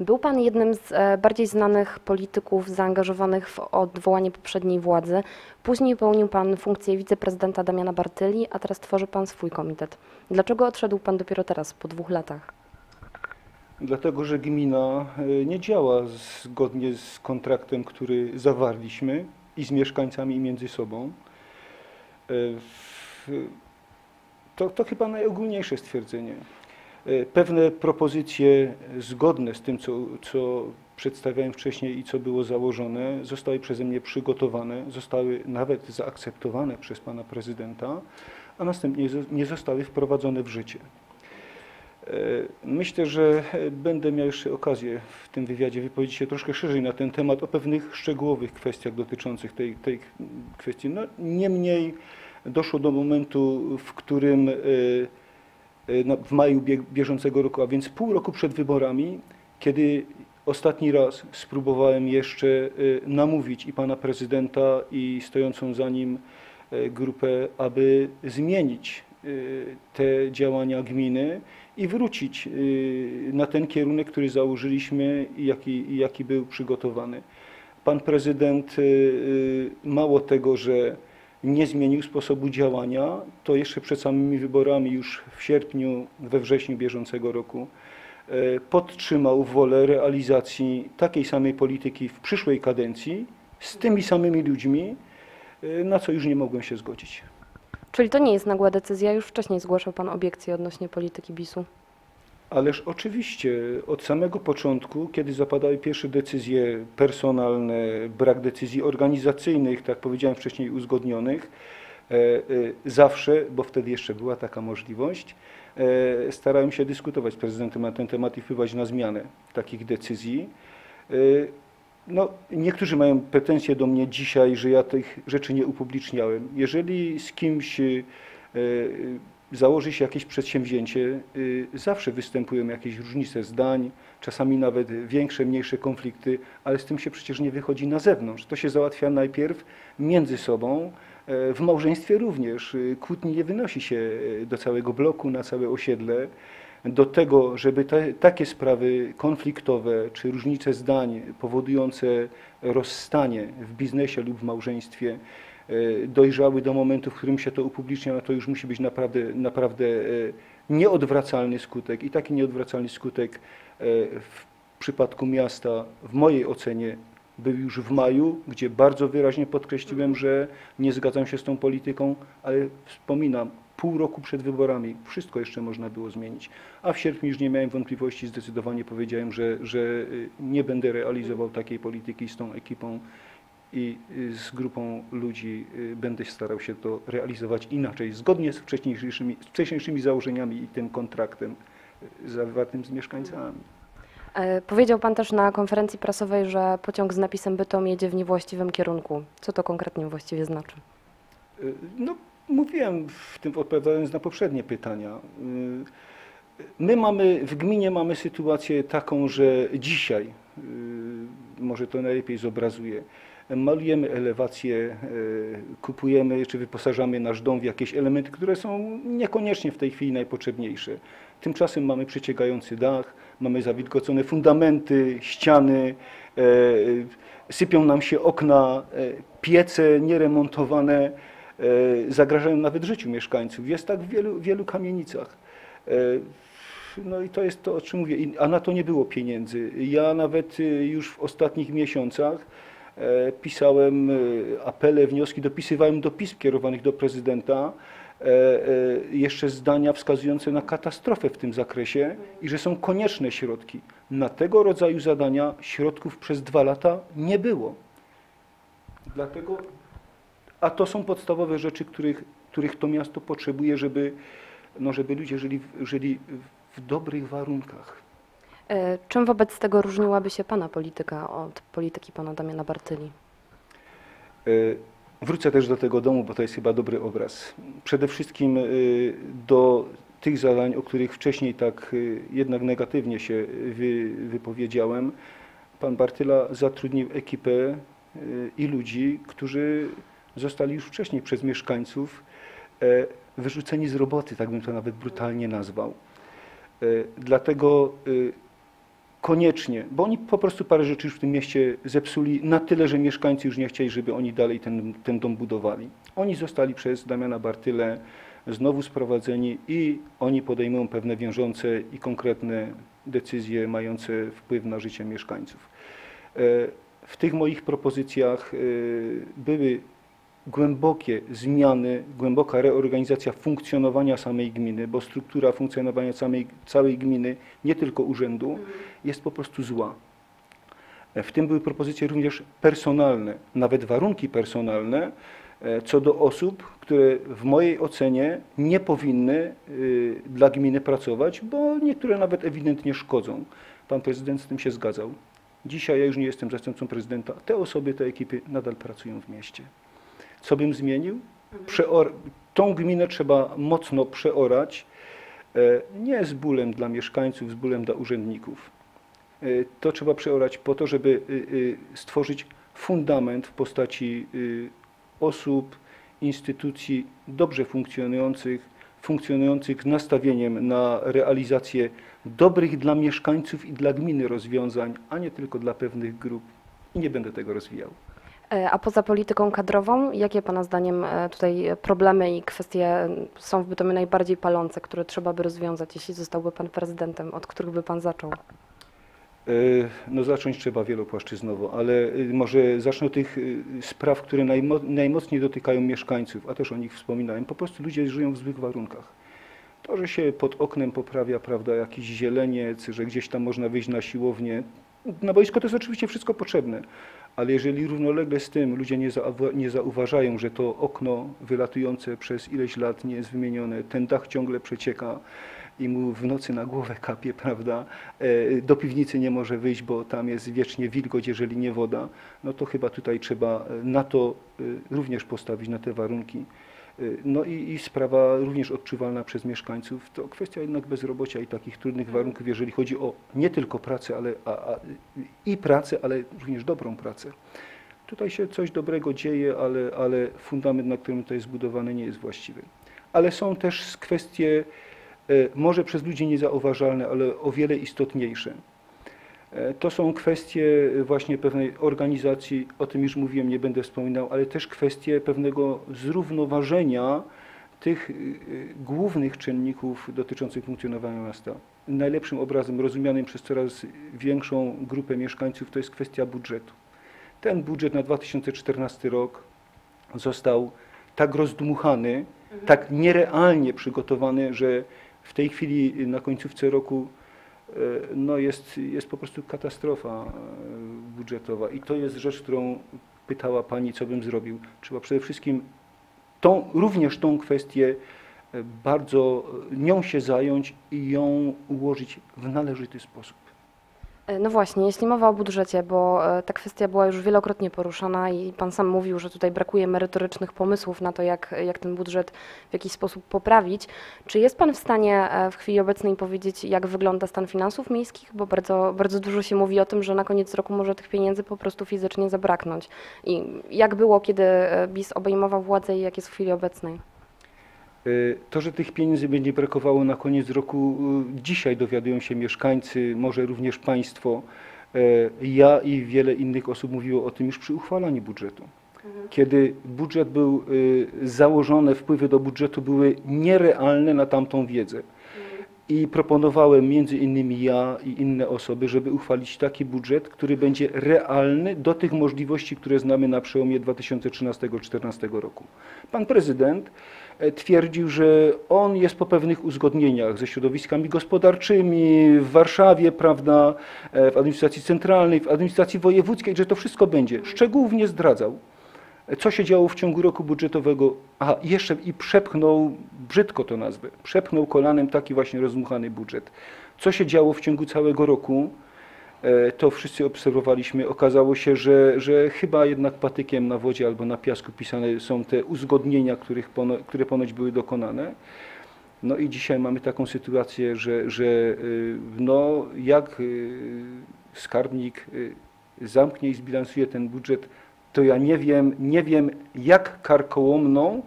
Był Pan jednym z e, bardziej znanych polityków zaangażowanych w odwołanie poprzedniej władzy. Później pełnił Pan funkcję wiceprezydenta Damiana Bartyli, a teraz tworzy Pan swój komitet. Dlaczego odszedł Pan dopiero teraz, po dwóch latach? Dlatego, że gmina e, nie działa zgodnie z kontraktem, który zawarliśmy i z mieszkańcami i między sobą. E, To, to chyba najogólniejsze stwierdzenie. E, Pewne propozycje zgodne z tym, co, co przedstawiałem wcześniej i co było założone, zostały przeze mnie przygotowane, zostały nawet zaakceptowane przez pana prezydenta, a następnie nie zostały wprowadzone w życie. E, Myślę, że będę miał jeszcze okazję w tym wywiadzie wypowiedzieć się troszkę szerzej na ten temat, o pewnych szczegółowych kwestiach dotyczących tej, tej kwestii. No, niemniej doszło do momentu, w którym e, w maju bie- bieżącego roku, a więc pół roku przed wyborami, kiedy ostatni raz spróbowałem jeszcze e, namówić i pana prezydenta, i stojącą za nim e, grupę, aby zmienić te działania gminy i wrócić y, na ten kierunek, który założyliśmy i jaki, jaki był przygotowany. Pan prezydent y, y, mało tego, że nie zmienił sposobu działania, to jeszcze przed samymi wyborami, już w sierpniu, we wrześniu bieżącego roku, e, podtrzymał wolę realizacji takiej samej polityki w przyszłej kadencji z tymi samymi ludźmi, e, na co już nie mogłem się zgodzić. Czyli to nie jest nagła decyzja, już wcześniej zgłaszał Pan obiekcje odnośnie polityki BIS-u. Ależ oczywiście od samego początku, kiedy zapadały pierwsze decyzje personalne, brak decyzji organizacyjnych, tak jak powiedziałem wcześniej, uzgodnionych, e, e, zawsze, bo wtedy jeszcze była taka możliwość, e, starałem się dyskutować z prezydentem na ten temat i wpływać na zmianę takich decyzji. No, niektórzy mają pretensje do mnie dzisiaj, że ja tych rzeczy nie upubliczniałem. Jeżeli z kimś założy się jakieś przedsięwzięcie, y, zawsze występują jakieś różnice zdań, czasami nawet większe, mniejsze konflikty, ale z tym się przecież nie wychodzi na zewnątrz. To się załatwia najpierw między sobą, e, w małżeństwie również. Y, Kłótni nie wynosi się e, do całego bloku, na całe osiedle. Do tego, żeby te, takie sprawy konfliktowe czy różnice zdań powodujące rozstanie w biznesie lub w małżeństwie dojrzały do momentu, w którym się to upublicznia, no to już musi być naprawdę, naprawdę e, nieodwracalny skutek. I taki nieodwracalny skutek e, w przypadku miasta, w mojej ocenie, był już w maju, gdzie bardzo wyraźnie podkreśliłem, że nie zgadzam się z tą polityką, ale wspominam, pół roku przed wyborami wszystko jeszcze można było zmienić. A w sierpniu już nie miałem wątpliwości, zdecydowanie powiedziałem, że, że nie będę realizował takiej polityki z tą ekipą i y, z grupą ludzi y, będę starał się to realizować inaczej, zgodnie z wcześniejszymi, z wcześniejszymi założeniami i tym kontraktem y, zawartym z mieszkańcami. E, Powiedział Pan też na konferencji prasowej, że pociąg z napisem Bytom jedzie w niewłaściwym kierunku. Co to konkretnie właściwie znaczy? No, mówiłem w tym odpowiadając na poprzednie pytania. My mamy, w gminie mamy sytuację taką, że dzisiaj, może to najlepiej zobrazuje, malujemy elewację, y, kupujemy czy wyposażamy nasz dom w jakieś elementy, które są niekoniecznie w tej chwili najpotrzebniejsze. Tymczasem mamy przeciekający dach, mamy zawilgocone fundamenty, ściany, e, sypią nam się okna, e, piece nieremontowane, e, zagrażają nawet życiu mieszkańców. Jest tak w wielu, wielu kamienicach. No i to jest to, o czym mówię, a na to nie było pieniędzy. Ja nawet y, już w ostatnich miesiącach e, pisałem e, apele, wnioski, dopisywałem do pism kierowanych do prezydenta, e, e, jeszcze zdania wskazujące na katastrofę w tym zakresie i że są konieczne środki. Na tego rodzaju zadania środków przez dwa lata nie było. Dlatego, a to są podstawowe rzeczy, których, których to miasto potrzebuje, żeby, no, żeby ludzie żyli, żyli w dobrych warunkach. E, Czym wobec tego różniłaby się Pana polityka od polityki Pana Damiana Bartyli? E, Wrócę też do tego domu, bo to jest chyba dobry obraz. Przede wszystkim e, do tych zadań, o których wcześniej tak jednak negatywnie się wy, wypowiedziałem, pan Bartyla zatrudnił ekipę i ludzi, którzy zostali już wcześniej przez mieszkańców wyrzuceni z roboty, tak bym to nawet brutalnie nazwał. E, Dlatego e, koniecznie, bo oni po prostu parę rzeczy już w tym mieście zepsuli na tyle, że mieszkańcy już nie chcieli, żeby oni dalej ten, ten dom budowali. Oni zostali przez Damiana Bartyle znowu sprowadzeni i oni podejmują pewne wiążące i konkretne decyzje mające wpływ na życie mieszkańców. E, W tych moich propozycjach były głębokie zmiany, głęboka reorganizacja funkcjonowania samej gminy, bo struktura funkcjonowania samej, całej gminy, nie tylko urzędu, jest po prostu zła. E, W tym były propozycje również personalne, nawet warunki personalne e, co do osób, które w mojej ocenie nie powinny y, dla gminy pracować, bo niektóre nawet ewidentnie szkodzą. Pan prezydent z tym się zgadzał. Dzisiaj ja już nie jestem zastępcą prezydenta. Te osoby, te ekipy nadal pracują w mieście. Co bym zmienił? Przeor- tą gminę trzeba mocno przeorać, e, nie z bólem dla mieszkańców, z bólem dla urzędników. E, To trzeba przeorać po to, żeby y, stworzyć fundament w postaci osób, instytucji dobrze funkcjonujących, funkcjonujących z nastawieniem na realizację dobrych dla mieszkańców i dla gminy rozwiązań, a nie tylko dla pewnych grup. I nie będę tego rozwijał. E, A poza polityką kadrową, jakie Pana zdaniem e, tutaj problemy i kwestie są w Bytomiu najbardziej palące, które trzeba by rozwiązać, jeśli zostałby Pan prezydentem, od których by Pan zaczął? E, No zacząć trzeba wielopłaszczyznowo, ale y, może zacznę od tych y, spraw, które najmo, najmocniej dotykają mieszkańców, a też o nich wspominałem. Po prostu ludzie żyją w złych warunkach. To, że się pod oknem poprawia, prawda, jakiś zieleniec, że gdzieś tam można wyjść na siłownię, na boisko to jest oczywiście wszystko potrzebne, ale jeżeli równolegle z tym ludzie nie, zauwa- nie zauważają, że to okno wylatujące przez ileś lat nie jest wymienione, ten dach ciągle przecieka i mu w nocy na głowę kapie, prawda, e, do piwnicy nie może wyjść, bo tam jest wiecznie wilgoć, jeżeli nie woda, no to chyba tutaj trzeba e, na to e, również postawić, na te warunki. Y, No i, i sprawa również odczuwalna przez mieszkańców, to kwestia jednak bezrobocia i takich trudnych warunków, jeżeli chodzi o nie tylko pracę, ale a, a, i pracę, ale również dobrą pracę. Tutaj się coś dobrego dzieje, ale, ale fundament, na którym to jest zbudowane, nie jest właściwy. Ale są też kwestie e, może przez ludzi niezauważalne, ale o wiele istotniejsze. E, To są kwestie właśnie pewnej organizacji, o tym już mówiłem, nie będę wspominał, ale też kwestie pewnego zrównoważenia tych y, głównych czynników dotyczących funkcjonowania miasta. Najlepszym obrazem rozumianym przez coraz większą grupę mieszkańców to jest kwestia budżetu. Ten budżet na 2014 rok został tak rozdmuchany, tak nierealnie przygotowany, że w tej chwili na końcówce roku e, no jest, jest po prostu katastrofa e, budżetowa. I to jest rzecz, którą pytała Pani, co bym zrobił. Trzeba przede wszystkim tą, również tą kwestię e, bardzo e, nią się zająć i ją ułożyć w należyty sposób. E, No właśnie, jeśli mowa o budżecie, bo e, ta kwestia była już wielokrotnie poruszana i Pan sam mówił, że tutaj brakuje merytorycznych pomysłów na to, jak, jak ten budżet w jakiś sposób poprawić. Czy jest Pan w stanie e, w chwili obecnej powiedzieć, jak wygląda stan finansów miejskich? Bo bardzo, bardzo dużo się mówi o tym, że na koniec roku może tych pieniędzy po prostu fizycznie zabraknąć. I jak było, kiedy BIS obejmował władzę i jak jest w chwili obecnej? Y, To, że tych pieniędzy będzie brakowało na koniec roku, y, dzisiaj dowiadują się mieszkańcy, może również państwo. Y, Ja i wiele innych osób mówiło o tym już przy uchwalaniu budżetu. Kiedy budżet był założony, wpływy do budżetu były nierealne na tamtą wiedzę. I proponowałem między innymi ja i inne osoby, żeby uchwalić taki budżet, który będzie realny do tych możliwości, które znamy na przełomie 2013-2014 roku. Pan prezydent twierdził, że on jest po pewnych uzgodnieniach ze środowiskami gospodarczymi w Warszawie, prawda, e, w administracji centralnej, w administracji wojewódzkiej, że to wszystko będzie. Szczegółów nie zdradzał co się działo w ciągu roku budżetowego. I jeszcze i przepchnął, brzydko to nazwę, przepchnął kolanem taki właśnie rozmuchany budżet. Co się działo w ciągu całego roku, e, to wszyscy obserwowaliśmy. Okazało się, że, że chyba jednak patykiem na wodzie albo na piasku pisane są te uzgodnienia, których pono, które ponoć były dokonane. No i dzisiaj mamy taką sytuację, że, że y, no, jak y, skarbnik y, zamknie i zbilansuje ten budżet, to ja nie wiem, nie wiem jak karkołomną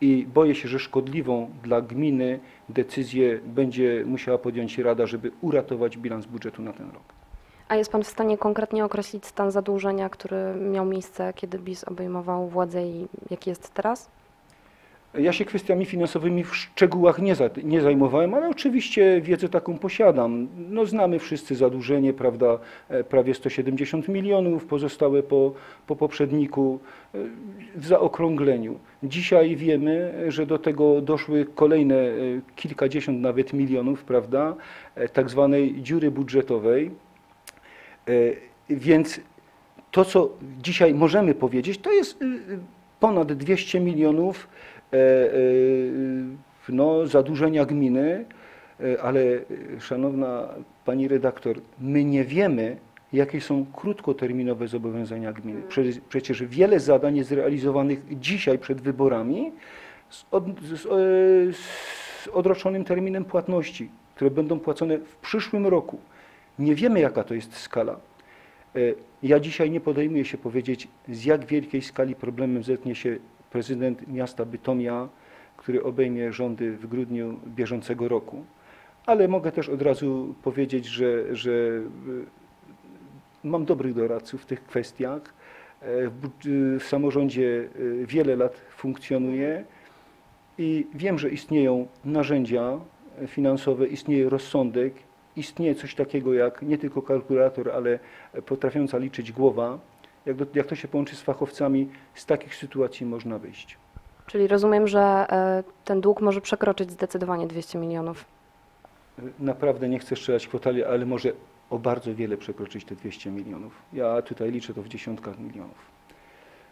i boję się, że szkodliwą dla gminy decyzję będzie musiała podjąć Rada, żeby uratować bilans budżetu na ten rok. A jest Pan w stanie konkretnie określić stan zadłużenia, który miał miejsce, kiedy BIS obejmował władzę i jaki jest teraz? Ja się kwestiami finansowymi w szczegółach nie, za, nie zajmowałem, ale oczywiście wiedzę taką posiadam. No, znamy wszyscy zadłużenie, prawda, e, prawie 170 milionów, pozostałe po, po poprzedniku e, w zaokrągleniu. Dzisiaj wiemy, że do tego doszły kolejne e, kilkadziesiąt nawet milionów, prawda, tak zwanej dziury budżetowej. E, Więc to, co dzisiaj możemy powiedzieć, to jest y, y, ponad 200 milionów e, e, no, zadłużenia gminy, e, ale szanowna pani redaktor, my nie wiemy, jakie są krótkoterminowe zobowiązania gminy. Prze- Przecież wiele zadań jest realizowanych dzisiaj przed wyborami z, od, z, z odroczonym terminem płatności, które będą płacone w przyszłym roku. Nie wiemy, jaka to jest skala. E, Ja dzisiaj nie podejmuję się powiedzieć, z jak wielkiej skali problemem zetknie się prezydent miasta Bytomia, który obejmie rządy w grudniu bieżącego roku. Ale mogę też od razu powiedzieć, że, że e, mam dobrych doradców w tych kwestiach. E, W, w samorządzie wiele lat funkcjonuję i wiem, że istnieją narzędzia finansowe, istnieje rozsądek, istnieje coś takiego jak nie tylko kalkulator, ale potrafiąca liczyć głowa. Jak, do, jak to się połączy z fachowcami, z takich sytuacji można wyjść. Czyli rozumiem, że e, ten dług może przekroczyć zdecydowanie 200 milionów. Naprawdę nie chcę strzelać kwotali, ale może o bardzo wiele przekroczyć te 200 milionów. Ja tutaj liczę to w dziesiątkach milionów.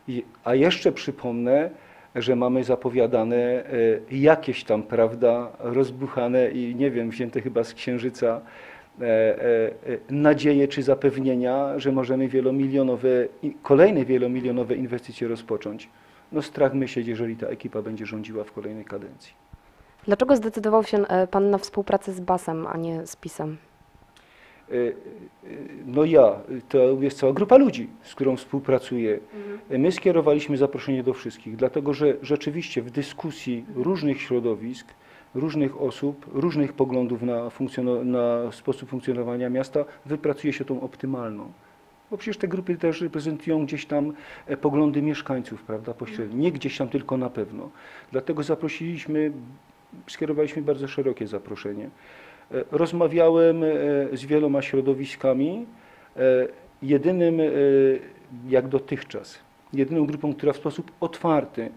I, a jeszcze przypomnę, że mamy zapowiadane e, jakieś tam, prawda, rozbuchane i nie wiem, wzięte chyba z księżyca e, e, nadzieje czy zapewnienia, że możemy wielomilionowe, kolejne wielomilionowe inwestycje rozpocząć. No strach myśleć, jeżeli ta ekipa będzie rządziła w kolejnej kadencji. Dlaczego zdecydował się Pan na współpracę z BAS-em, a nie z PiS-em? E, e, No ja, to jest cała grupa ludzi, z którą współpracuję. My skierowaliśmy zaproszenie do wszystkich, dlatego że rzeczywiście w dyskusji różnych środowisk, różnych osób, różnych poglądów na, na sposób funkcjonowania miasta wypracuje się tą optymalną. Bo przecież te grupy też reprezentują gdzieś tam e, poglądy mieszkańców, prawda, pośrednio, nie gdzieś tam tylko na pewno. Dlatego zaprosiliśmy, skierowaliśmy bardzo szerokie zaproszenie. E, Rozmawiałem e, z wieloma środowiskami. E, Jedynym, jak dotychczas, jedyną grupą, która w sposób otwarty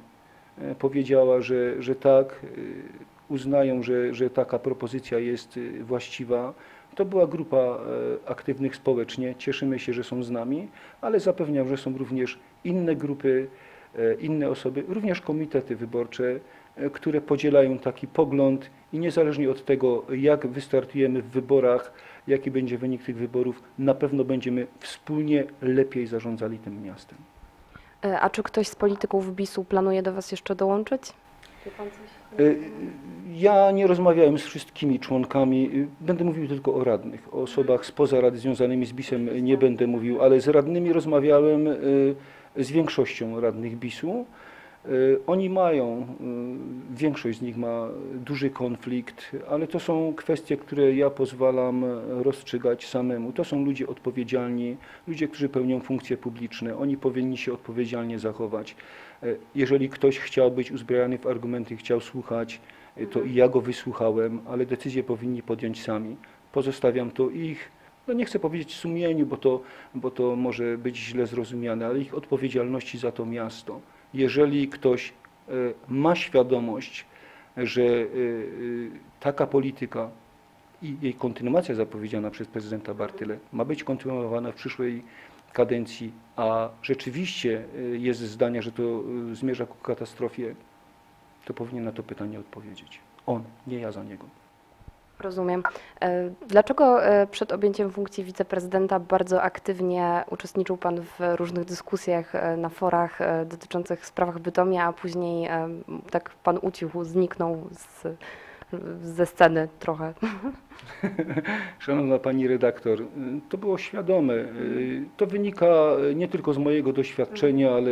powiedziała, że, że tak, uznają, że, że taka propozycja jest właściwa, to była grupa aktywnych społecznie. Cieszymy się, że są z nami, ale zapewniam, że są również inne grupy, inne osoby, również komitety wyborcze, które podzielają taki pogląd i niezależnie od tego, jak wystartujemy w wyborach, jaki będzie wynik tych wyborów, na pewno będziemy wspólnie lepiej zarządzali tym miastem. E, A czy ktoś z polityków BIS-u planuje do Was jeszcze dołączyć? Y, Ja nie rozmawiałem z wszystkimi członkami, y, będę mówił tylko o radnych, o osobach spoza rady związanymi z BIS-em nie będę mówił, ale z radnymi rozmawiałem z większością radnych BIS-u. Y, Oni mają, y, większość z nich ma duży konflikt, ale to są kwestie, które ja pozwalam rozstrzygać samemu. To są ludzie odpowiedzialni, ludzie, którzy pełnią funkcje publiczne. Oni powinni się odpowiedzialnie zachować. E, Jeżeli ktoś chciał być uzbrojony w argumenty, chciał słuchać, to i ja go wysłuchałem, ale decyzje powinni podjąć sami. Pozostawiam to ich, no nie chcę powiedzieć sumieniu, bo to, bo to może być źle zrozumiane, ale ich odpowiedzialności za to miasto. Jeżeli ktoś e, ma świadomość, że e, e, taka polityka i jej kontynuacja zapowiedziana przez prezydenta Bartyle ma być kontynuowana w przyszłej kadencji, a rzeczywiście jest zdania, że to zmierza ku katastrofie, to powinien na to pytanie odpowiedzieć. On, nie ja za niego. Rozumiem. E, Dlaczego e, przed objęciem funkcji wiceprezydenta bardzo aktywnie uczestniczył Pan w różnych dyskusjach e, na forach dotyczących sprawach Bytomia, a później tak Pan ucichł, zniknął z, ze sceny trochę? Szanowna Pani redaktor, to było świadome. To wynika nie tylko z mojego doświadczenia, ale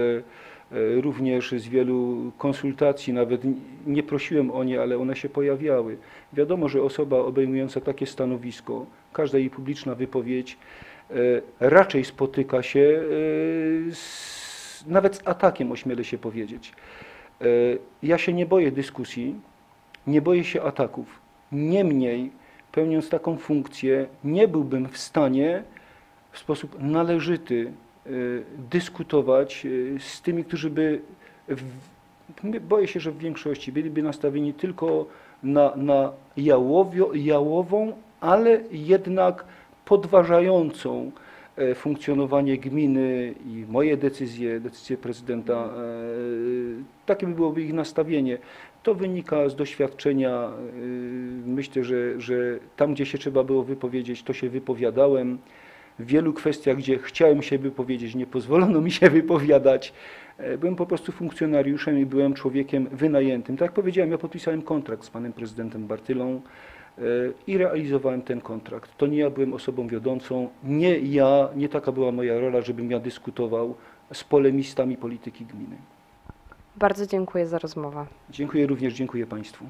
również z wielu konsultacji. Nawet nie prosiłem o nie, ale one się pojawiały. Wiadomo, że osoba obejmująca takie stanowisko, każda jej publiczna wypowiedź raczej spotyka się e, z, nawet z atakiem, ośmielę się powiedzieć. E, Ja się nie boję dyskusji, nie boję się ataków. Niemniej, pełniąc taką funkcję, nie byłbym w stanie w sposób należyty e, dyskutować e, z tymi, którzy by, w, boję się, że w większości byliby nastawieni tylko na, na jałowio, jałową, ale jednak podważającą e, funkcjonowanie gminy i moje decyzje, decyzje prezydenta, e, takie by byłoby ich nastawienie. To wynika z doświadczenia. e, Myślę, że, że tam, gdzie się trzeba było wypowiedzieć, to się wypowiadałem. W wielu kwestiach, gdzie chciałem się wypowiedzieć, nie pozwolono mi się wypowiadać. E, Byłem po prostu funkcjonariuszem i byłem człowiekiem wynajętym. Tak jak powiedziałem, ja podpisałem kontrakt z panem prezydentem Bartylą e, i realizowałem ten kontrakt. To nie ja byłem osobą wiodącą, nie ja, nie taka była moja rola, żebym ja dyskutował z polemistami polityki gminy. Bardzo dziękuję za rozmowę. Dziękuję również, dziękuję państwu.